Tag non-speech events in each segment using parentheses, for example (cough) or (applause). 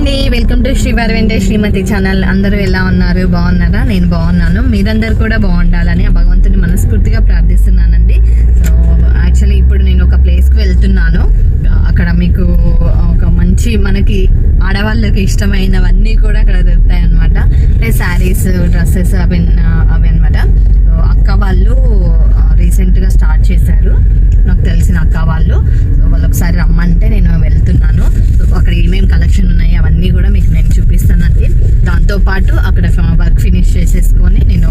అండి welcome to Shri వెంటే శ్రీమతి channel. అందరూ ఎలా ఉన్నారు? బాగున్నారా? నేను బాగున్నాను. మీరందరూ కూడా బాగుండాలని ఆ భగవంతుని మనస్ఫూర్తిగా ప్రార్థిస్తున్నానండి. సో యాక్చువల్లీ ఇప్పుడు నేను ఒక ప్లేస్కి వెళ్తున్నాను. అక్కడ మీకు ఒక మంచి మనకి ఆడవాళ్ళకి ఇష్టమైనవన్నీ కూడా అక్కడ దొరుకుతాయి అనమాట అంటే శారీస్ డ్రెస్సెస్ అవి అవి అనమాట అక్క వాళ్ళు రీసెంట్గా స్టార్ట్ చేశారు. నాకు తెలిసిన అక్క వాళ్ళు. సో వాళ్ళు ఒకసారి రమ్మంటే నేను వెళ్తున్నాను. సో అక్కడ ఏమేమి కలెక్షన్ ఉన్నాయి అవన్నీ కూడా మీకు నేను చూపిస్తానండి. దాంతోపాటు అక్కడ వర్క్ ఫినిష్ చేసేసుకొని నేను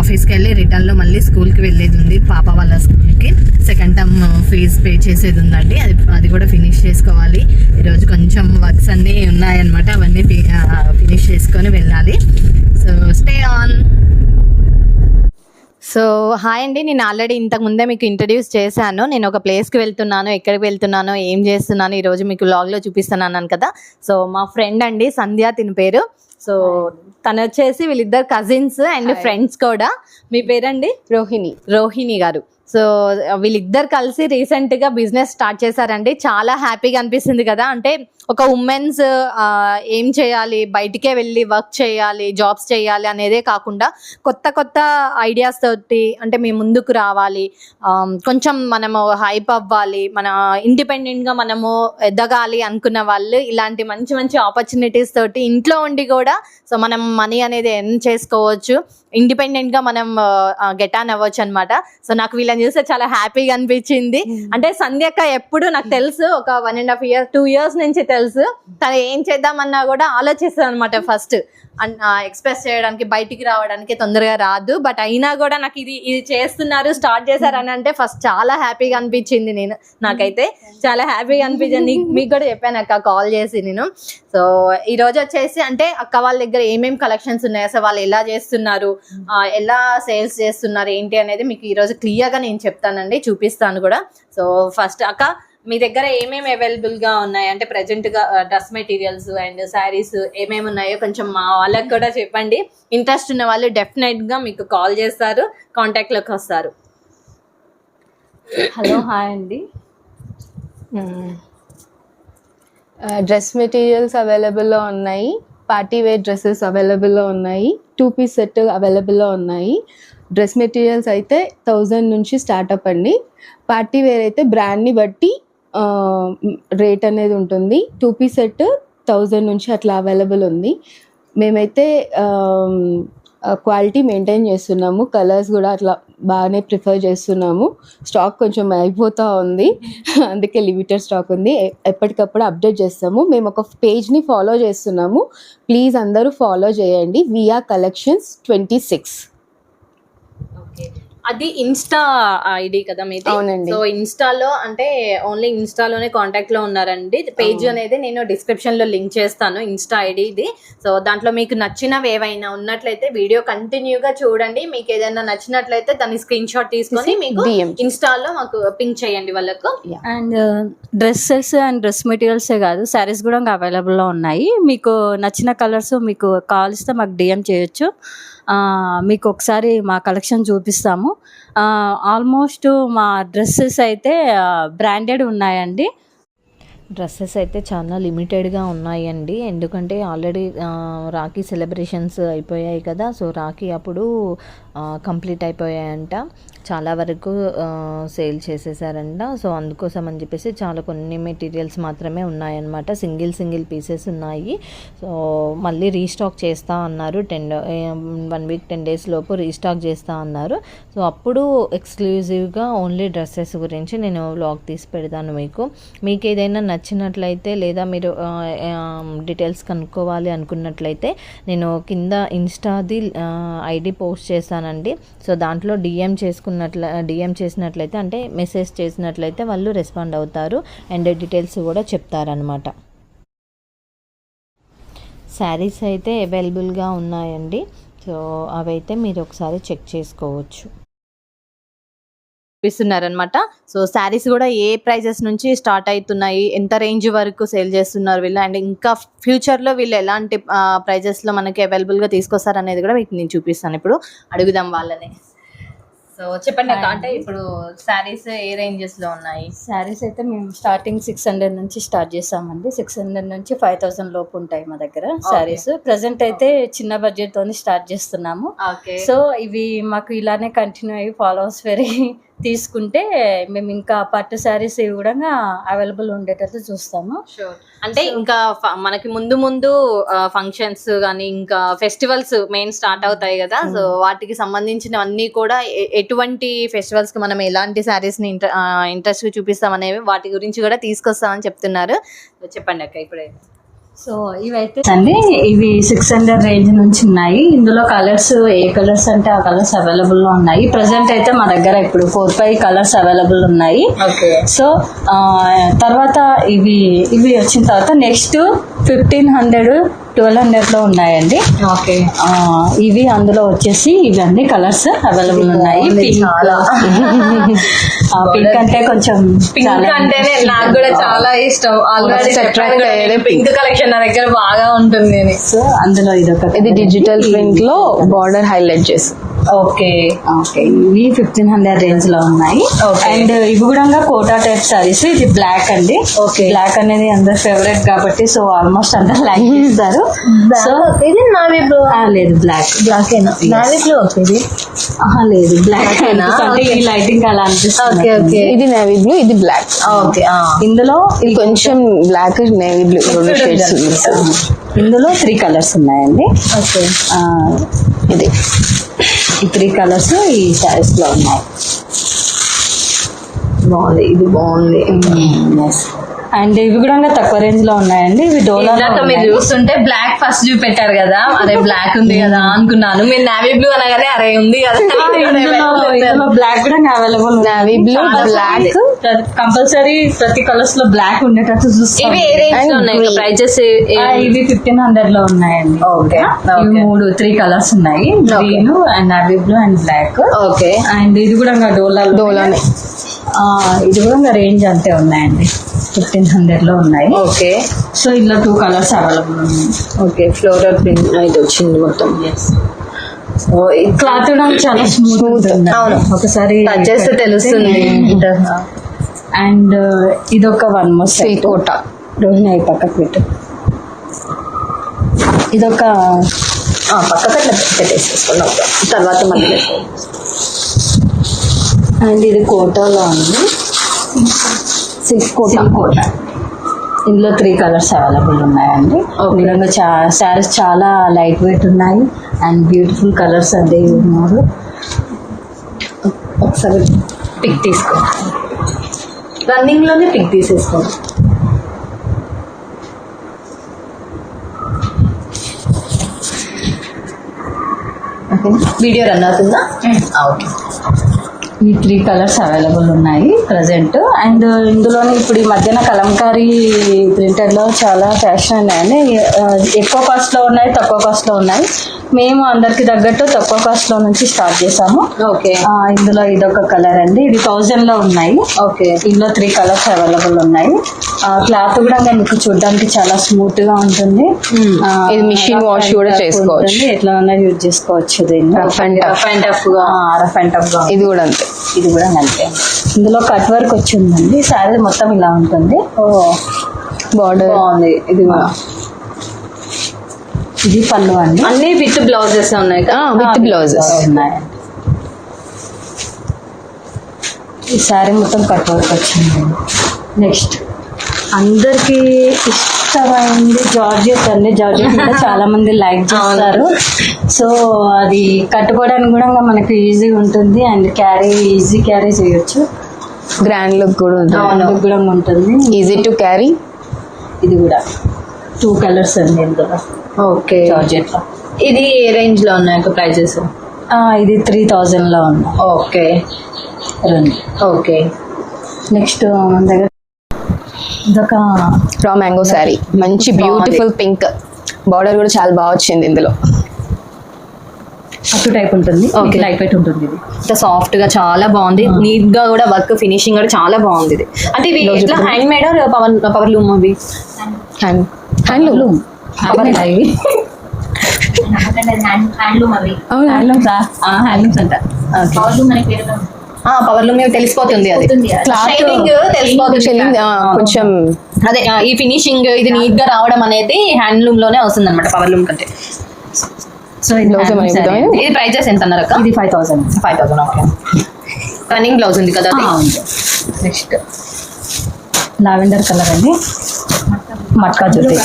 ఆఫీస్కి వెళ్ళి రిటర్న్లో మళ్ళీ స్కూల్కి వెళ్ళేది ఉంది. పాప వాళ్ళ స్కూల్కి సెకండ్ టర్మ్ ఫీజ్ పే చేసేది ఉందండి. అది అది కూడా ఫినిష్ చేసుకోవాలి. ఈరోజు కొంచెం వర్క్స్ అన్నీ ఉన్నాయన్నమాట. అవన్నీ ఫినిష్ చేసుకొని వెళ్ళాలి. So stay on so hi అండి. నేను ఆల్రెడీ ఇంతకు ముందే మీకు ఇంట్రడ్యూస్ చేశాను. నేను ఒక ప్లేస్కి వెళ్తున్నాను ఎక్కడికి వెళ్తున్నాను ఏం చేస్తున్నాను ఈరోజు మీకు వ్లాగ్లో చూపిస్తున్నాను కదా. సో మా ఫ్రెండ్ అండి సంధ్య తిన పేరు. సో తను వచ్చేసి వీళ్ళిద్దరు కజిన్స్ అండ్ ఫ్రెండ్స్ కూడా. మీ పేరండి? రోహిణి. రోహిణి గారు. సో వీళ్ళిద్దరు కలిసి రీసెంట్గా బిజినెస్ స్టార్ట్ చేశారండి. చాలా హ్యాపీగా అనిపిస్తుంది కదా. అంటే ఒక ఉమెన్స్ ఏం చేయాలి? బయటికే వెళ్ళి వర్క్ చేయాలి జాబ్స్ చేయాలి అనేదే కాకుండా కొత్త కొత్త ఐడియాస్ తోటి అంటే మేము ముందుకు రావాలి. కొంచెం మనము హైప్ అవ్వాలి. మన ఇండిపెండెంట్గా మనము ఎదగాలి అనుకున్న వాళ్ళు ఇలాంటి మంచి మంచి ఆపర్చునిటీస్ తోటి ఇంట్లో ఉండి కూడా సో మనం మనీ అనేది ఎర్న్ చేసుకోవచ్చు. ఇండిపెండెంట్గా మనం గెట్ ఆన్ అవ్వచ్చు అనమాట సో నాకు వీళ్ళని చూస్తే చాలా హ్యాపీగా అనిపించింది. అంటే సంధ్యక్క ఎప్పుడు నాకు తెలుసు ఒక one and half year two years నుంచి తెలుసు. తను ఏం చేద్దామన్నా కూడా ఆలోచిస్తుంది అనమాట ఫస్ట్ ఎక్స్ప్రెస్ చేయడానికి బయటికి రావడానికి తొందరగా రాదు. బట్ అయినా కూడా నాకు ఇది ఇది చేస్తున్నారు స్టార్ట్ చేశారని అంటే ఫస్ట్ చాలా హ్యాపీగా అనిపించింది నేను నాకైతే. చాలా హ్యాపీగా అనిపించింది. మీకు కూడా చెప్పాను అక్క కాల్ చేసి నేను. సో ఈ రోజు వచ్చేసి అంటే అక్క వాళ్ళ దగ్గర ఏమేమి కలెక్షన్స్ ఉన్నాయి? అసలు వాళ్ళు ఎలా చేస్తున్నారు? ఎలా సేల్స్ చేస్తున్నారు? ఏంటి అనేది మీకు ఈ రోజు నేను చెప్తానండి చూపిస్తాను కూడా. సో ఫస్ట్ అక్క మీ దగ్గర ఏమేమి అవైలబుల్గా ఉన్నాయి? అంటే ప్రెసెంట్గా డ్రెస్ మెటీరియల్స్ అండ్ శారీస్ ఏమేమి ఉన్నాయో కొంచెం మా వాళ్ళకి కూడా చెప్పండి. ఇంట్రెస్ట్ ఉన్న వాళ్ళు డెఫినెట్గా మీకు కాల్ చేస్తారు కాంటాక్ట్లోకి వస్తారు. హలో హాయ్ అండి. డ్రెస్ మెటీరియల్స్ అవైలబుల్లో ఉన్నాయి. పార్టీ వేర్ డ్రెస్సెస్ అవైలబుల్లో ఉన్నాయి. టూ పీస్ సెట్ అవైలబుల్లో ఉన్నాయి. డ్రెస్ మెటీరియల్స్ అయితే థౌజండ్ నుంచి స్టార్ట్అప్ అండి. పార్టీ వేర్ అయితే బ్రాండ్ని బట్టి రేట్ అనేది ఉంటుంది. టూ పీస్ సెట్ థౌజండ్ నుంచి అట్లా అవైలబుల్ ఉంది. మేమైతే క్వాలిటీ మెయింటైన్ చేస్తున్నాము. కలర్స్ కూడా అట్లా బాగానే ప్రిఫర్ చేస్తున్నాము. స్టాక్ కొంచెం అయిపోతూ ఉంది. (laughs) అందుకే లిమిటెడ్ స్టాక్ ఉంది. ఎప్పటికప్పుడు అప్డేట్ చేస్తాము. మేము ఒక పేజ్ని ఫాలో చేస్తున్నాము. ప్లీజ్ అందరూ ఫాలో చేయండి. VR collections twenty six. అది ఇన్స్టా ఐడి కదా మీది? అవునండి. సో ఇన్స్టాలో అంటే ఓన్లీ ఇన్స్టాలోనే కాంటాక్ట్లో ఉన్నారండి. పేజ్ అనేది నేను డిస్క్రిప్షన్లో లింక్ చేస్తాను ఇన్స్టా ఐడి ఇది. సో దాంట్లో మీకు నచ్చినవి ఏవైనా ఉన్నట్లయితే వీడియో కంటిన్యూగా చూడండి. మీకు ఏదైనా నచ్చినట్లయితే దాని స్క్రీన్ షాట్ తీసుకొని మీకు DM. ఇన్స్టాలో మాకు పింక్ చేయండి వాళ్ళకు. అండ్ డ్రెస్సెస్ అండ్ డ్రెస్ మెటీరియల్సే కాదు శారీస్ కూడా ఇంకా అవైలబుల్లో ఉన్నాయి. మీకు నచ్చిన కలర్స్ మీకు కావాలిస్తే మాకు డిఎం చేయొచ్చు. మీకు ఒకసారి మా కలెక్షన్ చూపిస్తాము. ఆల్మోస్ట్ మా డ్రెస్సెస్ అయితే బ్రాండెడ్ ఉన్నాయండి. డ్రెస్సెస్ అయితే చాలా లిమిటెడ్గా ఉన్నాయండి. ఎందుకంటే ఆల్రెడీ రాఖీ సెలబ్రేషన్స్ అయిపోయాయి కదా. సో రాఖీ అప్పుడు కంప్లీట్ అయిపోయాయంట. చాలా వరకు సేల్ చేసేసారంట. సో అందుకోసం అని చెప్పేసి చాలా కొన్ని మెటీరియల్స్ మాత్రమే ఉన్నాయన్నమాట. సింగిల్ సింగిల్ పీసెస్ ఉన్నాయి. సో మళ్ళీ రీస్టాక్ చేస్తా అన్నారు. Ten one week ten days లోపు రీస్టాక్ చేస్తా అన్నారు. సో అప్పుడు ఎక్స్క్లూజివ్గా ఓన్లీ డ్రెస్సెస్ గురించి నేను వ్లాగ్ తీసి పెడతాను మీకు. మీకు ఏదైనా నచ్చినట్లయితే లేదా మీరు డీటెయిల్స్ కనుక్కోవాలి అనుకున్నట్లయితే నేను కింద ఇన్స్టాది ఐడి పోస్ట్ చేస్తానండి సో దాంట్లో డిఎం చేసుకున్నట్ల డిఎం చేసినట్లయితే అంటే మెసేజ్ చేసినట్లయితే వాళ్ళు రెస్పాండ్ అవుతారు. అండ్ డీటెయిల్స్ కూడా చెప్తారనమాట శారీస్ అయితే అవైలబుల్గా ఉన్నాయండి. సో అవైతే మీరు ఒకసారి చెక్ చేసుకోవచ్చు. చూపిస్తున్నారనమాట సో శారీస్ కూడా ఏ ప్రైజెస్ నుంచి స్టార్ట్ అవుతున్నాయి ఎంత రేంజ్ వరకు సేల్ చేస్తున్నారు వీళ్ళు అండ్ ఇంకా ఫ్యూచర్లో వీళ్ళు ఎలాంటి ప్రైజెస్లో మనకి అవైలబుల్గా తీసుకొస్తారు అనేది కూడా మీకు నేను చూపిస్తాను. ఇప్పుడు అడుగుదాం వాళ్ళని. సో చెప్పండి అక్క అంటే ఇప్పుడు శారీస్ ఏ రేంజెస్లో ఉన్నాయి? శారీస్ అయితే మేము స్టార్టింగ్ సిక్స్ హండ్రెడ్ నుంచి స్టార్ట్ చేసామండి సిక్స్ హండ్రెడ్ నుంచి ఫైవ్ థౌసండ్ లోపు ఉంటాయి మా దగ్గర శారీస్. ప్రజెంట్ అయితే చిన్న బడ్జెట్ తోని స్టార్ట్ చేస్తున్నాము. ఓకే. సో ఇవి మాకు ఇలానే కంటిన్యూ అయ్యి ఫాలోవర్స్ పెరిగి తీసుకుంటే మేము ఇంకా పట్టు శారీస్ ఇవి కూడా అవైలబుల్ ఉండేటట్టు చూస్తాము. అంటే ఇంకా మనకి ముందు ముందు ఫంక్షన్స్ కానీ ఇంకా ఫెస్టివల్స్ మెయిన్ స్టార్ట్ అవుతాయి కదా. సో వాటికి సంబంధించినవన్నీ కూడా ఎటువంటి ఫెస్టివల్స్కి మనం ఎలాంటి శారీస్ని ఇంట్రెస్ట్ చూపిస్తాం అనేవి వాటి గురించి కూడా తీసుకొస్తామని చెప్తున్నారు. చెప్పండి అక్క ఇప్పుడే. సో ఇవైతే అండి ఇవి సిక్స్ హండ్రెడ్ రేంజ్ నుంచి ఉన్నాయి. ఇందులో కలర్స్ ఏ కలర్స్ అంటే ఆ కలర్స్ అవైలబుల్లో ఉన్నాయి. ప్రజెంట్ అయితే మా దగ్గర ఇప్పుడు ఫోర్ ఫైవ్ కలర్స్ అవైలబుల్ ఉన్నాయి. ఓకే. సో ఆ, తర్వాత ఇవి ఇవి వచ్చిన తర్వాత నెక్స్ట్ ఫిఫ్టీన్ హండ్రెడ్ ట్వెల్వ్ హండ్రెడ్లో ఉన్నాయండి. ఓకే. ఇవి అందులో వచ్చేసి ఇవన్నీ కలర్స్ అవైలబుల్ ఉన్నాయి. పింక్ పింక్ అంటే కొంచెం పింక్ అంటేనే నాకు కూడా చాలా ఇష్టం. ఆల్రెడీ పింక్ కలెక్షన్ నా దగ్గర బాగా ఉంటుంది అని. సో అందులో ఇది ఒక ఇది డిజిటల్ ప్రింట్లో బార్డర్ హైలైట్ చేసి ఓకే. ఓకే ఇవి ఫిఫ్టీన్ హండ్రెడ్ రేంజ్లో ఉన్నాయి. అండ్ ఇవి కూడా కోటా టైప్ సారీస్ ఇది బ్లాక్ అండి. Okay. బ్లాక్ అనేది అందరు ఫేవరెట్ కాబట్టి సో ఆల్మోస్ట్ అందరు లైక్ చేస్తారు. సో ఇది నావీ బ్లూ లేదు black black navy blue okay ఇది? లేదు బ్లాక్ Black ఏనా? అంటే ఈ లైటింగ్ అలా అనిపిస్తుంది ఓకే ఓకే. ఇది నేవీ బ్లూ ఇది బ్లాక్ ఓకే ఇందులో ఇది కొంచెం బ్లాక్ నేవీ బ్లూ రెండు షేడ్స్ ఇందులో త్రీ కలర్స్ ఉన్నాయండి. ఓకే. ఆ, ఇది. ఈ త్రీ కలర్స్ ఈ సారీస్లో ఉన్నాయి. బాగుంది. ఇది బాగుంది. అండ్ ఇవి కూడా తక్కువ రేంజ్లో ఉన్నాయండి. ఇవి డోలా మీరు చూస్తుంటే బ్లాక్ ఫస్ట్ చూపెట్టారు కదా. అరే బ్లాక్ ఉంది కదా అనుకున్నాను. మీరు నావీ బ్లూ అనగానే అరే ఉంది కదా. (laughs) (laughs) బ్లాక్ కూడా available navy blue black compulsory ప్రతి కలర్స్లో బ్లాక్ ఉండేటట్టు చూస్తాం. ఇవి. ప్రైజెస్ ఫిఫ్టీన్ హండ్రెడ్లో ఉన్నాయండి. Okay. మూడు త్రీ కలర్స్ ఉన్నాయి. Green and navy blue and black okay and ఇది కూడా డోలా డోలానే. ఇది కూడా రేంజ్ అంతే ఉన్నాయండి. ఫిఫ్టీన్ హండ్రెడ్లో ఉన్నాయి. ఓకే. సో ఇందులో టూ కలర్స్ అవైలబుల్ ఉన్నాయి. ఓకే ఫ్లోరల్ ప్రింట్ ఇది వచ్చింది మొత్తం. క్లాత్ కూడా చాలా స్మూత్ అవును. ఒకసారి టచ్ చేస్తే తెలుస్తుంది. అండ్ ఇది ఒక వన్ మోర్ కోట రోజున అయి పక్కకు పెట్టు. ఇదొక పక్కన పెట్టేసేసుకున్నాం తర్వాత మళ్ళీ అండ్ ఇది కోటాలో ఉంది. సిల్క్ కోట కోట ఇందులో త్రీ కలర్స్ అవైలబుల్ ఉన్నాయండి. విధంగా చా శారీస్ చాలా లైట్ వెయిట్ ఉన్నాయి అండ్ బ్యూటిఫుల్ కలర్స్ అండి ఇవి మూడు. ఒకసారి పిక్ తీసుకో. రన్నింగ్లోనే పిక్ తీసేసుకో. వీడియో రన్ అవుతుందా? ఓకే ఈ త్రీ కలర్స్ అవైలబుల్ ఉన్నాయి ప్రజెంట్ అండ్ ఇందులోనే ఇప్పుడు ఈ మధ్యన కలంకారీ ప్రింటర్లో చాలా ఫ్యాషన్ ఉన్నాయండి ఎక్కువ కాస్ట్లో ఉన్నాయి తక్కువ కాస్ట్లో ఉన్నాయి. మేము అందరికి తగ్గట్టు తక్కువ కాస్ట్లో నుంచి స్టార్ట్ చేసాము ఓకే ఇందులో ఇదొక కలర్ అండి. ఇది థౌజండ్లో ఉన్నాయి. ఓకే ఇందులో త్రీ కలర్స్ అవైలబుల్ ఉన్నాయి. క్లాత్ కూడా మీకు చూడడానికి చాలా స్మూత్గా ఉంటుంది. ఆ, ఇది wash and కూడా చేసుకోవచ్చు. ఎట్లా ఉన్నా యూజ్ చేసుకోవచ్చు దీన్ని. రఫ్ అండ్ రఫ్ అండ్ టఫ్గా. రఫ్ అండ్ టఫ్గా. ఇది కూడా అంతే. ఇది కూడా అంతే. ఇందులో కట్ వర్క్ వచ్చిందండి. శారీ మొత్తం ఇలా ఉంటుంది. బార్డర్ బాగుంది. ఇది కూడా ఇది పళ్ళు అండి. అన్ని విత్ బ్లౌజెస్ ఉన్నాయి కదా? With blouses. ఉన్నాయండి ఈ శారీ మొత్తం కట్ వర్క్ వచ్చింది. నెక్స్ట్. అందరికి ఇష్టమైంది జార్జెట్ అండి. జార్జెట్ అంటే (laughs) చాలా మంది లైక్ చేస్తారు. సో అది కట్టుకోవడానికి కూడా మనకి ఈజీ ఉంటుంది అండ్ క్యారీ ఈజీ క్యారీ చేయొచ్చు. గ్రాండ్ లుక్ కూడా ఉంటుంది. అందుకు కూడా ఉంటుంది. ఈజీ టు క్యారీ ఇది కూడా. టూ కలర్స్ అండి ఇందులో. ఓకే. జార్జెట్ ఇది ఏ రేంజ్లో ఉన్నాయి ప్రైజెస్? ఆ, ఇది త్రీ థౌజండ్లో ఉన్నాయి ఓకే. రెండు. ఓకే. నెక్స్ట్ మన దగ్గర ఇదొక రా మ్యాంగో శారీ మంచి బ్యూటిఫుల్ పింక్ బార్డర్ కూడా చాలా బాగా వచ్చింది ఇందులో. అటు టైప్ ఉంటుంది Okay. లైట్ వెయిట్ ఉంటుంది ఇది. ఇంత సాఫ్ట్గా చాలా బాగుంది. నీట్గా కూడా వర్క్ ఫినిషింగ్ కూడా చాలా బాగుంది ఇది. అంటే ఇవి ఇట్లా hand made power power loom అవి? హ్యాండ్ హ్యాండ్లూమ్ హ్యాండ్లూమ్స్ హ్యాండ్లూమ్స్ అంట. పవర్ లూమ్ మీద తెలిసిపోతుంది అది. షైనింగ్ తెలిసిపోతుంది. షెల్లింగ్ కొంచెం అదే ఈ ఫినిషింగ్ ఇది నీట్గా రావడం అనేది హ్యాండ్లూమ్లోనే వస్తుంది అనమాట పవర్ లూమ్ కంటే సో ఇది? ఇది ప్రైజెస్ ఎంత అన్నారు అక్క? ఇది five thousand five thousand okay running blouse ఉంది కదా అది? నెక్స్ట్ లావెండర్ కలర్ అండి. మట్కా జుట్టి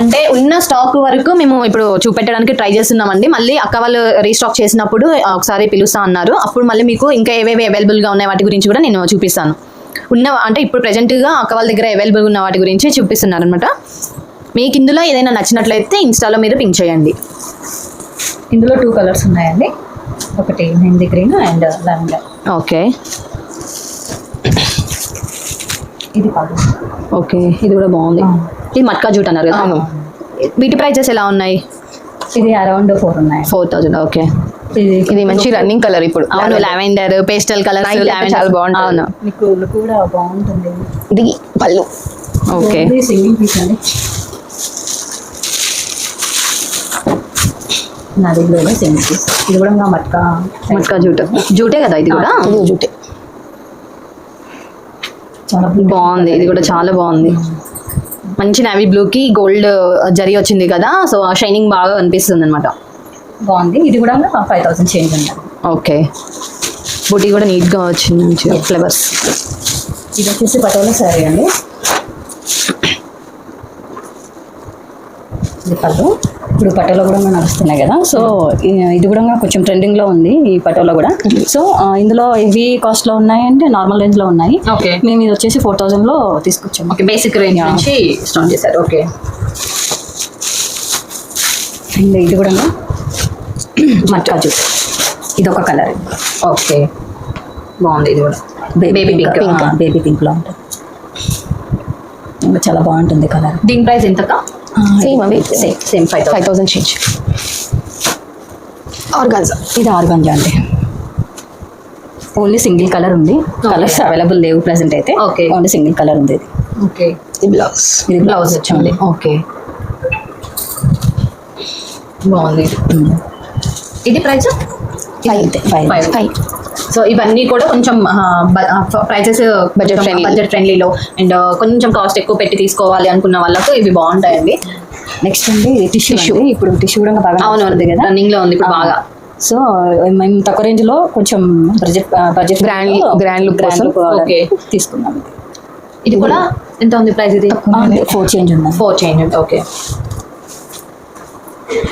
అంటే ఉన్న స్టాక్ వరకు మేము ఇప్పుడు చూపెట్టడానికి ట్రై చేస్తున్నామండి. మళ్ళీ అక్క వాళ్ళు రీస్టాక్ చేసినప్పుడు ఒకసారి పిలుస్తా అన్నారు. అప్పుడు మళ్ళీ మీకు ఇంకా ఏవేవి అవైలబుల్గా ఉన్నాయి వాటి గురించి కూడా నేను చూపిస్తాను. ఉన్న అంటే ఇప్పుడు present గా అక్క వాళ్ళ దగ్గర అవైలబుల్ ఉన్న వాటి గురించి చూపిస్తున్నారు అనమాట మీకు ఇందులో ఏదైనా నచ్చినట్లయితే ఇన్స్టాలో మీరు పింక్ చేయండి. ఇందులో టూ కలర్స్ ఉన్నాయండి. ఒకటి mehndi green and lavender okay ఇది కాదు. ఓకే ఇది కూడా బాగుంది. ఇది మట్కా జూట్ అన్నారు కదా. వీటి ప్రైజెస్ ఎలా ఉన్నాయి? ఇది అరౌండ్ ఫోర్ ఉన్నాయి. Four thousand okay. ఇది ఇది మంచి రన్నింగ్ కలర్ ఇప్పుడు. అవును లావెండర్ పేస్టల్ కలర్ చాలా బాగుంటుంది. అవును మీకు లుక్ కూడా బాగుంటుంది. ఇది పళ్ళు. ఓకే. సింగిల్ పీస్ అండి. నాది కూడా సింగిల్ పీస్ ఇది కూడా మట్కా. మట్కా జూట్. జూటే కదా ఇది కూడా? చాలా బాగుంది. ఇది కూడా చాలా బాగుంది. మంచి నావీ బ్లూ కి గోల్డ్ జరీ వచ్చింది కదా సో ఆ షైనింగ్ బాగా అనిపిస్తుంది అనమాట బాగుంది. ఇది కూడా ఫైవ్ థౌసండ్ చేంజ్ ఉంది ఓకే. బుటీ కూడా నీట్గా వచ్చింది మంచిగా ఫ్లవర్స్ ఇది వచ్చేసి పటోలా శారీ అండి. ఇది పళ్ళు. ఇప్పుడు పటోలా కూడా నడుస్తున్నాయి కదా. సో ఇది కూడా కొంచెం ట్రెండింగ్లో ఉంది ఈ పటోలా కూడా. సో ఇందులో హెవీ కాస్ట్లో ఉన్నాయి అంటే నార్మల్ రేంజ్లో ఉన్నాయి. ఓకే. మేము ఇది వచ్చేసి ఫోర్ థౌజండ్లో తీసుకొచ్చాము. Okay basic range. నుంచి స్టార్ట్ చేశారు. ఓకే. అండ్ ఇది కూడా మట్కా జూట్ ఇది ఒక కలర్ ఓకే. బాగుంది ఇది కూడా. Baby pink. బేబీ పింక్లో ఉంటుంది. ఇంకా చాలా బాగుంటుంది కలర్ దీని ప్రైస్ ఎంత సేమ్ అవి same same five five thousand change organza. ఇది ఆర్గంజా అండి. ఓన్లీ సింగిల్ కలర్ ఉంది. కలర్స్ అవైలబుల్ లేవు ప్రెసెంట్ అయితే. Okay. ఓన్లీ సింగిల్ కలర్ ఉంది ఇది. ఓకే ఈ బ్లౌజ్ ఇది బ్లౌజ్ వచ్చింది ఓకే బాగుంది. ఇది. ఇది price five five. Five so ఇవన్నీ కూడా కొంచెం ప్రైసెస్ friendly. బడ్జెట్ ఫ్రెండ్లీలో అండ్ కొంచెం కాస్ట్ ఎక్కువ పెట్టి తీసుకోవాలి అనుకున్న వాళ్ళకు ఇవి బాగుంటాయండి. నెక్స్ట్ అండి టిష్యూ Tissue. ఇప్పుడు టిష్యూ కూడా బాగా అవును నడుస్తుంది కదా? రన్నింగ్లో ఉంది ఇప్పుడు బాగా. సో మేము తక్కువ రేంజ్లో కొంచెం బడ్జెట్ బడ్జెట్ grand look కోసం. Okay. తీసుకున్నాం ఇది కూడా ఎంత ఉంది ప్రైస్ ఇది? ఫోర్ చేంజ్ ఉంది. ఫోర్ చేంజ్ ఓకే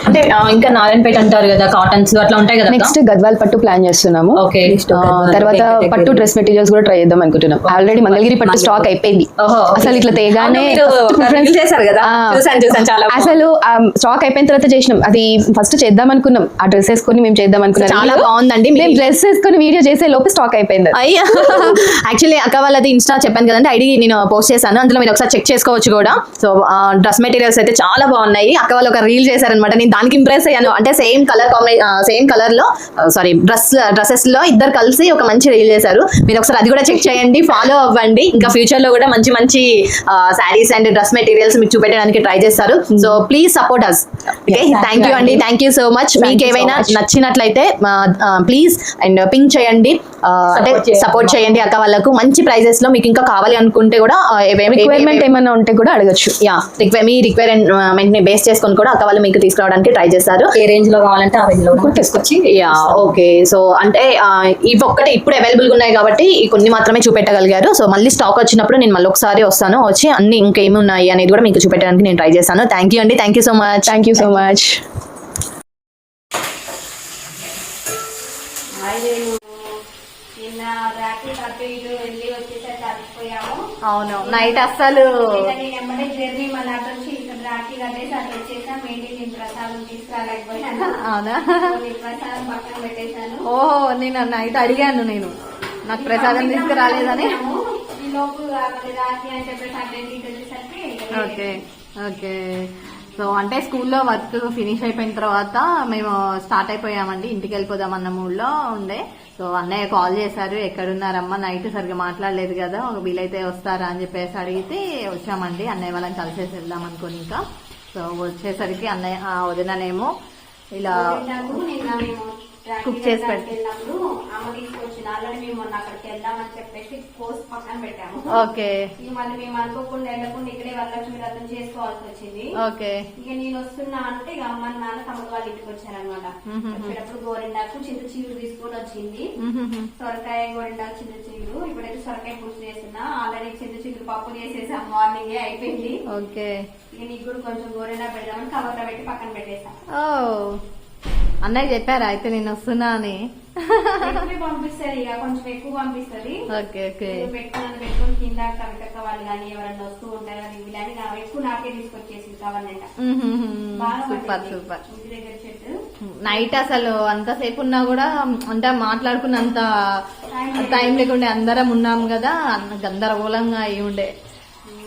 అంటే ఇంకా నారాయణపేట అంటారు కదా కాటన్స్ అట్లా ఉంటాయి కదా నెక్స్ట్ గద్వాల్ పట్టు ప్లాన్ చేస్తున్నాము. ఓకే తర్వాత పట్టు డ్రెస్ మెటీరియల్స్ కూడా ట్రై చేద్దాం అనుకుంటున్నాం. ఆల్రెడీ మంగళగిరి పట్టు స్టాక్ అయిపోయింది. అసలు ఇట్లా తేగానే చేశారు కదా? అసలు స్టాక్ అయిపోయిన తర్వాత చేసినాం. అది ఫస్ట్ చేద్దాం అనుకున్నాం. ఆ డ్రెస్ వేసుకొని మేము చేద్దాం అనుకున్నాం. చాలా. బాగుందండి. మేము డ్రెస్ వేసుకొని వీడియో చేసే లోపు స్టాక్ అయిపోయింది. అయ్యా. యాక్చువల్లీ (laughs) అక్క వాళ్ళది ఇన్స్టా చెప్పాను కదండి ఐడి నేను పోస్ట్ చేశాను. అందులో మీరు ఒకసారి చెక్ చేసుకోవచ్చు కూడా. సో డ్రెస్ మెటీరియల్స్ అయితే చాలా బాగున్నాయి. అక్క వాళ్ళు ఒక రీల్ చేశారనమాట నేను దానికి ఇంప్రెస్ అయ్యాను. అంటే సేమ్ కలర్ సేమ్ కలర్లో సారీ డ్రెస్ డ్రెస్సెస్లో ఇద్దరు కలిసి ఒక మంచి రీల్ చేశారు. మీరు ఒకసారి అది కూడా చెక్ చేయండి ఫాలో అవ్వండి. ఇంకా ఫ్యూచర్లో కూడా మంచి మంచి శారీస్ అండ్ డ్రెస్ మెటీరియల్స్ మీకు చూపెట్టడానికి ట్రై చేస్తారు. So please support us okay thank you అండి. థ్యాంక్ యూ సో మచ్ మీకు ఏమైనా. నచ్చినట్లయితే ప్లీజ్ అండ్ పింక్ చేయండి. అంటే. సపోర్ట్ చేయండి అక్క వాళ్ళకు. మంచి ప్రైజెస్లో మీకు ఇంకా కావాలి అనుకుంటే కూడా రిక్వైర్మెంట్ ఏమైనా ఉంటే కూడా అడగచ్చు. యా రిక్వైర్ మీ రిక్వైర్మెంట్ బేస్ చేసుకొని కూడా అక్క వాళ్ళు మీకు తీసుకురావడానికి ట్రై చేస్తారు ఏ రేంజ్లో కావాలంటే ఆ రేంజ్లో కూడా తీసుకొచ్చి యా ఓకే సో అంటే ఇవి ఒక్కటే ఇప్పుడు అవైలబుల్ ఉన్నాయి కాబట్టి ఈ కొన్ని మాత్రమే చూపెట్టగలిగారు. సో మళ్ళీ స్టాక్ వచ్చినప్పుడు నేను మళ్ళీ ఒకసారి వస్తాను. వచ్చి అన్ని ఇంకేమి ఉన్నాయి అనేది కూడా మీకు చూపెట్టడానికి నేను ట్రై చేస్తాను థ్యాంక్ యూ అండి. Thank you so much thank you so much అవును నైట్ అస్సలు జర్నీ మళ్ళీ రాఖీ కట్టేసి అటు వచ్చేసాం ఏంటి నేను ప్రసాదం తీసుకురాలేకపోయాను. అవునా? నేను ప్రసాదం పక్కన పెట్టేశాను. ఓహో నేను నైట్ అడిగాను నేను. నాకు ప్రసాదం తీసుకురాలేదని. ఈ లోపు రాఖీ అని చెప్పేసి ఓకే ఓకే. సో అంటే స్కూల్లో వర్క్ ఫినిష్ అయిపోయిన తర్వాత మేము స్టార్ట్ అయిపోయామండి. ఇంటికి వెళ్ళిపోదాం అన్న మూడ్లో ఉండే. సో అన్నయ్య కాల్ చేశారు ఎక్కడున్నారమ్మా? నైట్ సరిగ్గా మాట్లాడలేదు కదా ఒక వీలైతే వస్తారా? అని చెప్పేసి అడిగితే వచ్చామండి అన్నయ్య వాళ్ళని కలిసేసి వెళ్దాం అనుకుని ఇంకా. సో వచ్చేసరికి అన్నయ్య వదిననేమో ఇలా Cook చేసి. వెళ్ళినప్పుడు అమ్మ తీసుకొచ్చింది. ఆల్రెడీ మేము మొన్న అక్కడికి వెళ్దామని చెప్పేసి కోసి పక్కన పెట్టాము. ఓకే. ఇక మళ్ళీ మేము అనుకోకుండా వెళ్ళకుండా ఇక్కడే వరలక్ష్మి వ్రతం చేసుకోవాల్సి వచ్చింది. ఓకే. ఇక నేను వస్తున్నా అంటే ఇక అమ్మ నాన్న తమ్ముడు వాళ్ళ ఇంటికి వచ్చారనమాట వచ్చేటప్పుడు గోరిండాకు చింత చీరు తీసుకొని వచ్చింది. సొరకాయ గోరిండాకు చింత చీరు. ఇప్పుడైతే సొరకాయ పులుసు చేస్తున్నా. ఆల్రెడీ చింత చీరు పప్పు చేసేసా. మార్నింగ్ అయిపోయింది. ఓకే. ఇక నీకు కూడా కొంచెం గోరిండా పెడదామని కవర్లో పెట్టి పక్కన పెట్టేసా ఓ. అన్నయ్య చెప్పారా అయితే నేను వస్తున్నా అని. ఎక్కువ పంపిస్తుంది ఇక కొంచెం ఎక్కువ పంపిస్తుంది. Okay okay. నేను పెట్టుకున్నాను పెట్టుకుని కింద కవితక్క వాళ్ళు కానీ ఎవరన్నా వస్తూ ఉంటారు అది ఇవి అని నా- ఎక్కువ నాకే తీసుకొచ్చేసి కావాలంట. బాగా సూపర్ పండింది. సూపర్. ఇంటి దగ్గర చెట్టు. నైట్ అసలు అంతసేపు ఉన్నా కూడా అంటే మాట్లాడుకున్నంత టైం లేకుండే అందరం ఉన్నాం కదా గందరగోళంగా అయి ఉండే.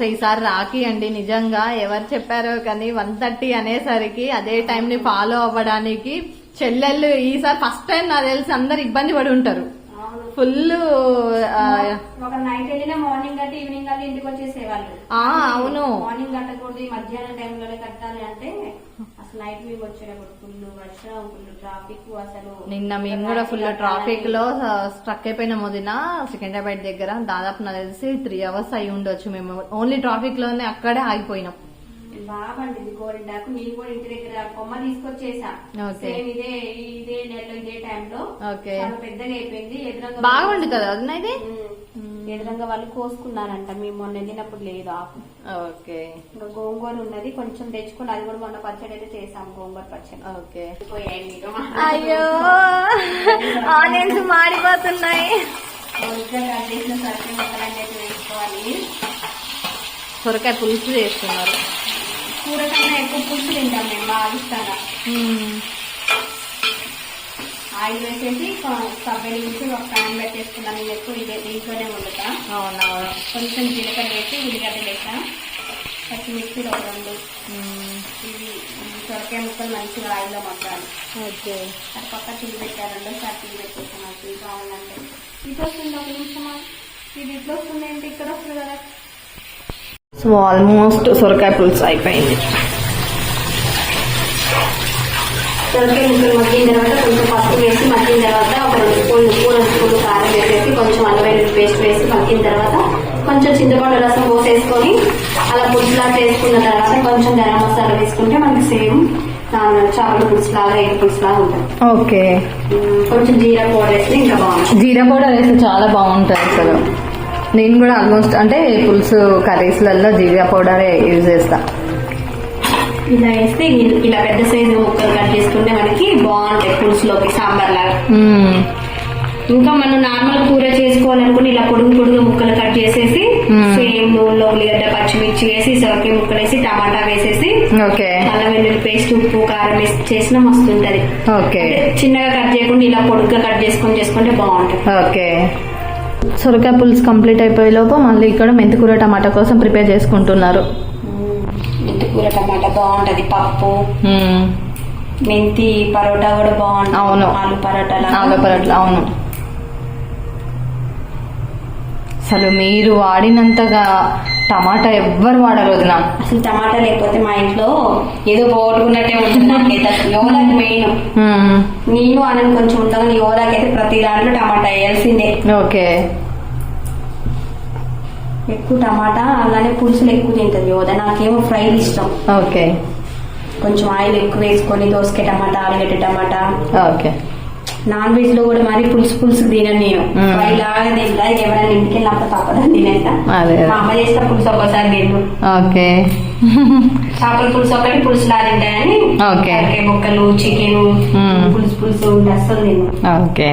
ఈసారి రాఖీ అండి నిజంగా. ఎవరు చెప్పారో కానీ వన్ థర్టీ అనేసరికి అదే టైం ని ఫాలో అవ్వడానికి చెల్లెళ్ళు ఈసారి ఫస్ట్ టైం నాకు తెలిసి అందరు ఇబ్బంది పడి ఉంటారు. ఫుల్ ఒక నైట్ వెళ్ళినా మార్నింగ్ అంటే ఈవినింగ్ కల్లా ఇంటికి వచ్చేసేవాళ్ళు. అవును. మార్నింగ్ కట్టకూడదు మధ్యాహ్నం టైంలోనే కట్టాలి అంటే అసలు నైట్ మేము వచ్చేటప్పుడు ఫుల్ వర్షం ఫుల్ ట్రాఫిక్ అసలు. నిన్న మేము కూడా ఫుల్ ట్రాఫిక్లో స్ట్రక్ అయిపోయినాం వదిన సికింద్రాబాద్ దగ్గర దాదాపు నాకు తెలిసి త్రీ అవర్స్ అయి ఉండొచ్చు మేము. ఓన్లీ ట్రాఫిక్లోనే అక్కడే ఆగిపోయినాం. బాగా పండింది గోరింటాకు నేను కూడా ఇంటి దగ్గర కొమ్మ తీసుకొచ్చేసా. సేమ్ ఇదే ఇదే నెలలో ఇదే టైంలో. చాలా పెద్దగా అయిపోయింది. ఎదురంగా బాగా వండుతుంది వదిన ఇది? ఉమ్. ఎదురంగా వాళ్ళు కోసుకున్నారంట. మేము మొన్న వెళ్ళినప్పుడు లేదు ఆకు. ఓకే. ఇంకా గోంగూర ఉన్నది కొంచెం తెచ్చుకుని అది కూడా మొన్న పచ్చడి అయితే చేసాం గోంగూర పచ్చడి. ఓకే. అయ్యో! ఆనియన్స్ మాడిపోతున్నాయి. వేసుకోవాలి. సొరకాయ పులుసు చేస్తున్నారు. కూర కన్నా ఎక్కువ పులుసు తింటాం మేము బాగా ఇస్తాగా ఆయిల్ వేసేసి సబ్బెలు వేసి ఒక ప్యాన్ పెట్టేసుకున్నాను నేను ఎక్కువ ఇదే దీంట్లోనే వండుతా. అవునవును. కొంచెం జీలకర్ర వేసి ఉల్లిగడ్డ వేసా. పచ్చిమిర్చిలు ఒక రెండు. ఇవి సొరకాయ ముక్కలు మంచిగా ఆయిల్లో మగ్గాలి. ఓకే. అది పక్క టీ పెట్టారండి సార్ టీ పెట్టేసాను నాకు టీ కావాలంటే ఇటు వస్తుంది ఒక నిమిషమా? ఇది ఇట్లా వస్తుంది ఏంటి ఇక్కడ వస్తుంది కదా. సో ఆల్మోస్ట్ సొరకాయ పులుసు అయిపోయింది. సొరకాయ ముక్కలు మగ్గిన తర్వాత కొంచెం పసుపు వేసి మగ్గిన తర్వాత ఒక రెండు స్పూన్లు ఉప్పు రెండు స్పూన్లు కారం వేసేసి కొంచెం అల్లం వెల్లుల్లి పేస్ట్ వేసి మగ్గిన తర్వాత కొంచెం చింతపండు రసం పోసేసుకొని అలా పులుసులా చేసుకున్న తర్వాత కొంచెం గరం మసాలా వేసుకుంటే మనకి సేమ్ చేపల పులుసు లాగా ఎగ్ పులుసు లాగా ఉంటుంది. ఓకే. కొంచెం జీరా పౌడర్ వేస్తే ఇంకా బాగుంటుంది. జీరా పౌడర్ వేస్తే చాలా బాగుంటుంది అసలు. నేను కూడా ఆల్మోస్ట్ అంటే పులుసు కర్రీస్లలో జీరా పౌడర్ యూజ్ చేస్తా. ఇలా వేస్తే ఇలా పెద్ద సైజు ముక్కలు కట్ చేసుకుంటే మనకి బాగుంటాయి పులుసులోకి సాంబార్ లాగా. ఇంకా మనం నార్మల్ కూర చేసుకోవాలనుకుని ఇలా పొడుగు పొడుగు ముక్కలు కట్ చేసేసి సేమ్ నూనెలో ఉల్లిగడ్డ పచ్చిమిర్చి వేసి సొరకాయ ముక్కలు వేసి టమాటా వేసేసి ఓకే. అల్లం వెల్లుల్లి పేస్ట్ ఉప్పు కారం వేసి చేసిన మస్తు ఉంటది ఓకే చిన్నగా కట్ చేయకుండా ఇలా పొడుగ్గా కట్ చేసుకొని చేసుకుంటే బాగుంటుంది. ఓకే. సొరకాయ పులుసు కంప్లీట్ అయిపోయే లోపు మళ్ళీ ఇక్కడ మెంతికూర టమాటా కోసం ప్రిపేర్ చేసుకుంటున్నారు మెంతి కూర టమాటా బాగుంటది పప్పు. మెంతి పరోటా కూడా బాగుంటుంది అవును. ఆలు పరోటా ఆలు పరోటా అవును అసలు మీరు వాడినంతగా టమాటా ఎవ్వరు వాడరు వదిన. అసలు టమాటా లేకపోతే మా ఇంట్లో ఏదో పోగొట్టుకున్నట్టే ఉంటుంది నాకైతే. అసలు యోగాకి మెయిన్. నేను అనని కొంచెం ఉండగా యోగాకి అయితే ప్రతి దాంట్లో టమాటా వేయాల్సిందే. ఓకే. ఎక్కువ టమాటా అలానే పులుసులు ఎక్కువ తింటది యోధ నాకేమో ఫ్రై ఇష్టం. ఓకే. కొంచెం ఆయిల్ ఎక్కువ వేసుకొని దోసకాయ టమాటా ఆలుగడ్డ టమాటా. ఓకే. నాన్ వెజ్లో కూడా మరీ పులుసు పులుసు తినను నేను. మ్మ్. ఫ్రై లాగా తింటా. ఎవరైనా ఇంటికి వెళ్ళినప్పుడు తప్పదని తినేస్తా. మా అమ్మ చేసిన పులుసు ఒకసారి తిన్ను ఓకే. చేపల పులుసు ఒకటి పులుసు లా తింటాయని ఓకే. తలకాయ ముక్కలు చికెన్. పులుసు పులుసు అస్సలు తిన్ను ఓకే.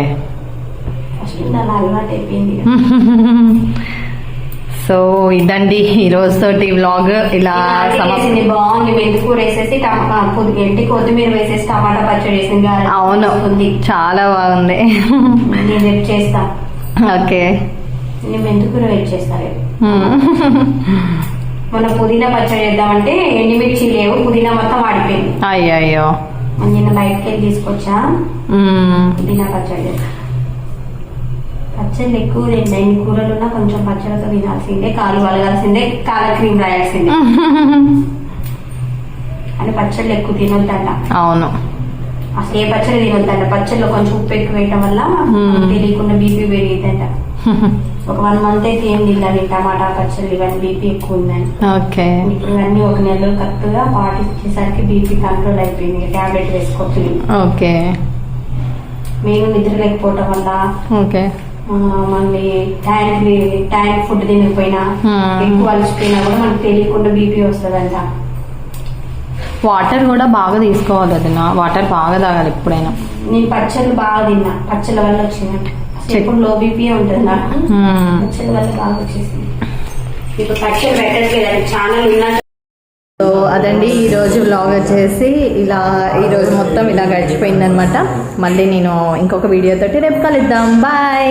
అలా అలవాటు అయిపోయింది. (laughs) సో ఇదండి ఈ రోజు తోటి వ్లాగ్ ఇలా ఇలా సమ చేసింది బాగుంది. మెంతి కూర వేసేసి ఎంటి కొత్తిమీర వేసేసి టమాటా పచ్చడి వేసింది అవును. చాలా బాగుంది. నేను రేపు చేస్తా. ఓకే. నేను మెంతి కూర వెయిట్ చేస్తా రేపు. మన పుదీనా పచ్చడి చేద్దామంటే ఎండుమిర్చి లేవు పుదీనా మొత్తం వాడిపోయింది అయ్యో నిన్న బయటకి తీసుకొచ్చా. పుదీనా పచ్చడి. పచ్చళ్ళు ఎక్కువ తింటా ఎన్ని కూరలు ఉన్నా కొంచెం పచ్చడితో తినాల్సిందే కాలు వలగాల్సిందే కాల క్రీమ్ రాయాల్సిందే. (laughs) అని పచ్చళ్ళు ఎక్కువ తినొద్దంట. అవును. అసలు ఏ పచ్చడి తినొద్దంట. పచ్చడిలో కొంచెం ఉప్పు ఎక్కువ వేయటం వల్ల తెలియకుండా బీపీ పెరిగిద్దంట. (laughs) ఒక వన్ మంత్ అయితే ఏం తిన్నాను టమాటా పచ్చడి ఇవన్నీ బీపీ ఎక్కువ ఉందని ఓకే. ఇప్పుడు ఇవన్నీ ఒక నెలలో కరెక్ట్గా పాటించేసరికి బీపీ కంట్రోల్ అయిపోయింది. టాబ్లెట్ వేసుకోవచ్చు ఓకే. మేము నిద్ర లేకపోవటం వల్ల ఓకే. మళ్ళీ టైం టైం ఫుడ్ తినకపోయినా. ఎక్కువ అలసిపోయినా కూడా మనకు తెలియకుండా బీపీ వస్తుందంట. వాటర్ కూడా బాగా తీసుకోవాలి వదిన. వాటర్ బాగా తాగాలి ఎప్పుడైనా. నేను పచ్చళ్ళు బాగా తిన్నా. పచ్చళ్ళ వల్ల వచ్చింది. ఎప్పుడు లో బీపీ ఉంటుంది? నాకు. పచ్చళ్ళ వల్ల బాగా వచ్చేసింది. ఇప్పుడు పచ్చళ్ళు పెట్టట్లేదు. ఛానల్ ఉన్నా అదండి ఈరోజు వ్లాగ్ వచ్చేసి ఇలా ఈరోజు మొత్తం ఇలా గడిచిపోయిందనమాట మళ్ళీ నేను ఇంకొక వీడియోతోటి రేపు కలుద్దాం. బాయ్